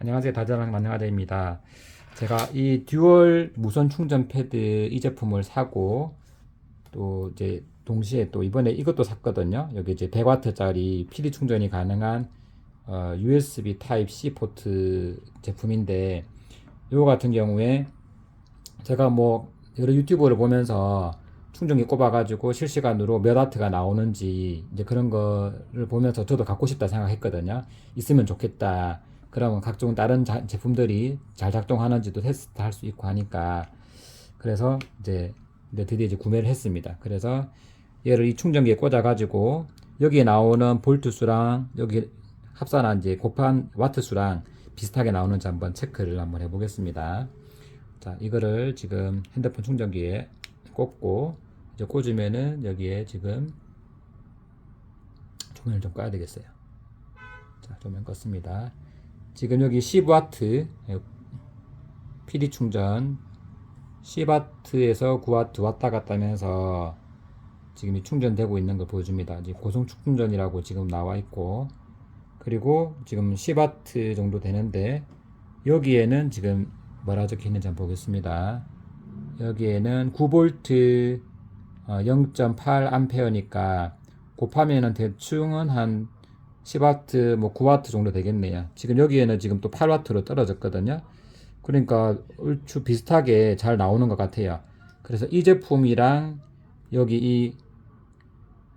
안녕하세요. 다자랑 만능아재입니다. 제가 이 듀얼 무선 충전 패드 이 제품을 사고 또 이제 동시에 또 이번에 이것도 샀거든요. 여기 이제 100W짜리 PD 충전이 가능한 어, USB Type C 포트 제품인데 이거 같은 경우에 제가 뭐 여러 유튜브를 보면서 충전기 꼽아가지고 실시간으로 몇 와트가 나오는지 이제 그런 거를 보면서 저도 갖고 싶다 생각했거든요. 있으면 좋겠다. 그러면 각종 다른 자- 제품들이 잘 작동하는지도 테스트 할 수 있고 하니까 그래서 이제 드디어 이제 구매를 했습니다. 그래서 얘를 이 충전기에 꽂아 가지고 여기에 나오는 볼트 수랑 여기 합산한 이제 곱한 와트 수랑 비슷하게 나오는지 한번 체크를 한번 해 보겠습니다. 자, 이거를 지금 핸드폰 충전기에 꽂고 이제 꽂으면은 여기에 지금 조명을 좀 꺼야 되겠어요. 자, 조명 껐습니다. 지금 여기 10W PD 충전 10W에서 9W 왔다 갔다 하면서 지금 이 충전되고 있는 걸 보여줍니다. 이제 고속 충전이라고 지금 나와 있고 그리고 지금 10W 정도 되는데 여기에는 지금 뭐라 적혀 있는지 한번 보겠습니다. 여기에는 9V 어, 0.8A니까 곱하면은 대충은 한 10W 뭐 9W 정도 되겠네요. 지금 여기에는 지금 또 8W로 떨어졌거든요. 그러니까 얼추 비슷하게 잘 나오는 것 같아요. 그래서 이 제품이랑 여기 이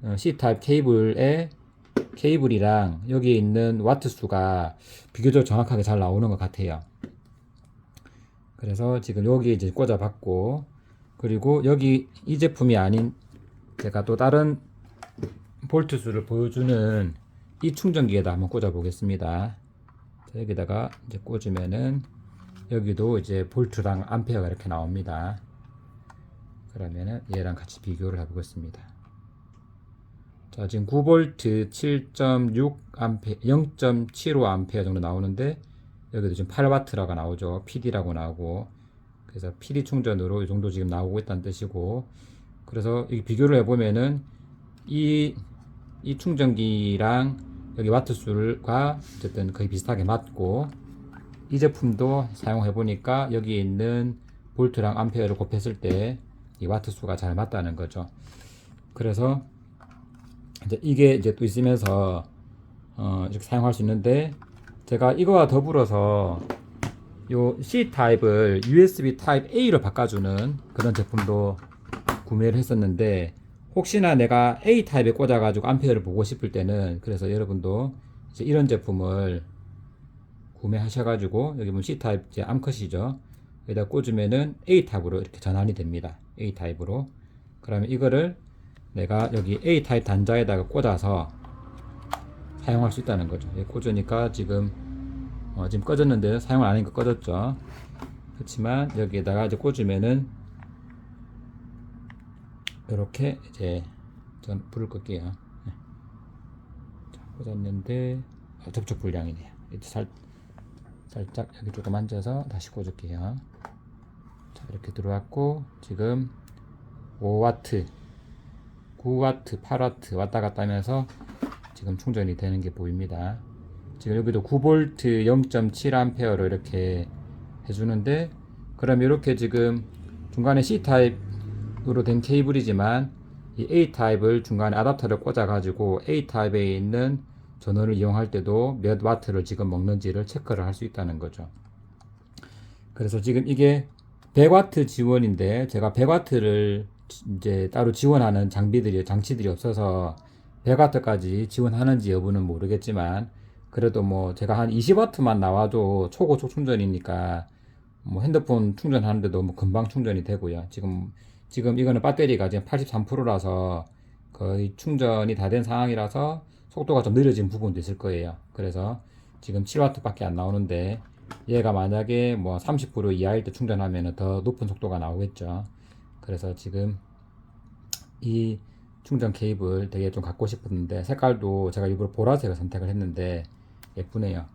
어, C-타입 케이블의 케이블이랑 여기에 있는 와트 수가 비교적 정확하게 잘 나오는 것 같아요. 그래서 지금 여기 이제 꽂아봤고 그리고 여기 이 제품이 아닌 제가 또 다른 볼트 수를 보여주는 이 충전기에다 한번 꽂아 보겠습니다. 자, 여기다가 이제 꽂으면은 여기도 이제 볼트랑 암페어가 이렇게 나옵니다. 그러면은 얘랑 같이 비교를 해보겠습니다. 자, 지금 9V 7.6 암페 0.75 암페어 정도 나오는데 여기도 지금 8W라고 나오죠. PD라고 나오고 그래서 PD 충전으로 이 정도 지금 나오고 있다는 뜻이고 그래서 이 비교를 해보면은 이, 이 충전기랑 여기 와트 수가 어쨌든 거의 비슷하게 맞고 이 제품도 사용해 보니까 여기 있는 볼트랑 암페어를 곱했을 때 이 와트 수가 잘 맞다는 거죠. 그래서 이제 이게 이제 또 있으면서 어 이렇게 사용할 수 있는데 제가 이거와 더불어서 요 C 타입을 USB 타입 A로 바꿔주는 그런 제품도 구매를 했었는데 혹시나 내가 A 타입에 꽂아가지고 암페어를 보고 싶을 때는 그래서 여러분도 이런 제품을 구매하셔가지고 여기 보면 C 타입 이제 암컷이죠. 여기다 꽂으면은 A 타입으로 이렇게 전환이 됩니다. A 타입으로. 그러면 이거를 내가 여기 A 타입 단자에다가 꽂아서 사용할 수 있다는 거죠. 꽂으니까 지금 어, 지금 꺼졌는데 사용을 안 하니까 꺼졌죠. 그렇지만 여기에다가 이제 꽂으면은 이렇게 이제 전 불을 끌게요. 네. 자, 꽂았는데 아, 접촉 불량이네요. 이제 살 살짝 여기 조금 앉아서 다시 꽂을게요. 자, 이렇게 들어왔고 지금 5W, 9W, 8W 왔다 갔다 하면서 지금 충전이 되는 게 보입니다. 지금 여기도 9V 0.7A로 이렇게 해주는데 그럼 이렇게 지금 중간에 C 타입 으로 된 케이블이지만 이 A 타입을 중간에 아답터를 꽂아 가지고 A 타입에 있는 전원을 이용할 때도 몇 와트를 지금 먹는지를 체크를 할 수 있다는 거죠. 그래서 지금 이게 100와트 지원인데 제가 100와트를 이제 따로 지원하는 장비들이 장치들이 없어서 100와트까지 지원하는지 여부는 모르겠지만 그래도 뭐 제가 한 20와트만 나와도 초고속 충전이니까 뭐 핸드폰 충전하는데도 뭐 금방 충전이 되고요. 지금 지금 이거는 배터리가 지금 83%라서 거의 충전이 다 된 상황이라서 속도가 좀 느려진 부분도 있을 거예요. 그래서 지금 7와트밖에 안 나오는데 얘가 만약에 뭐 30% 이하일 때 충전하면 더 높은 속도가 나오겠죠. 그래서 지금 이 충전 케이블 되게 좀 갖고 싶었는데 색깔도 제가 일부러 보라색을 선택을 했는데 예쁘네요.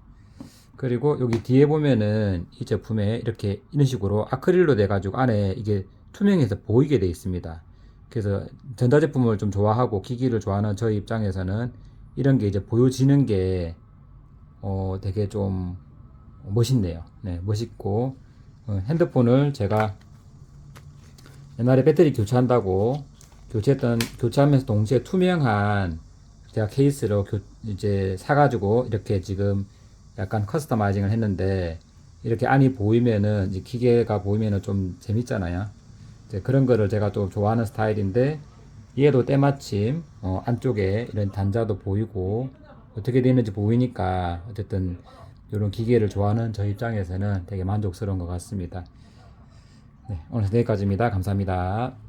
그리고 여기 뒤에 보면은 이 제품에 이렇게 이런 식으로 아크릴로 돼 가지고 안에 이게 투명해서 보이게 돼 있습니다. 그래서 전자 제품을 좀 좋아하고 기기를 좋아하는 저희 입장에서는 이런 게 이제 보여지는 게 어, 되게 좀 멋있네요. 네, 멋있고 어, 핸드폰을 제가 옛날에 배터리 교체한다고 교체했던 교체하면서 동시에 투명한 제가 케이스로 교, 이제 사가지고 이렇게 지금 약간 커스터마이징을 했는데 이렇게 안이 보이면은 기계가 보이면은 좀 재밌잖아요. 이제 그런 거를 제가 좀 좋아하는 스타일인데 얘도 때마침 어, 안쪽에 이런 단자도 보이고 어떻게 되는지 보이니까 어쨌든 이런 기계를 좋아하는 저 입장에서는 되게 만족스러운 것 같습니다. 네, 오늘 여기까지입니다. 감사합니다.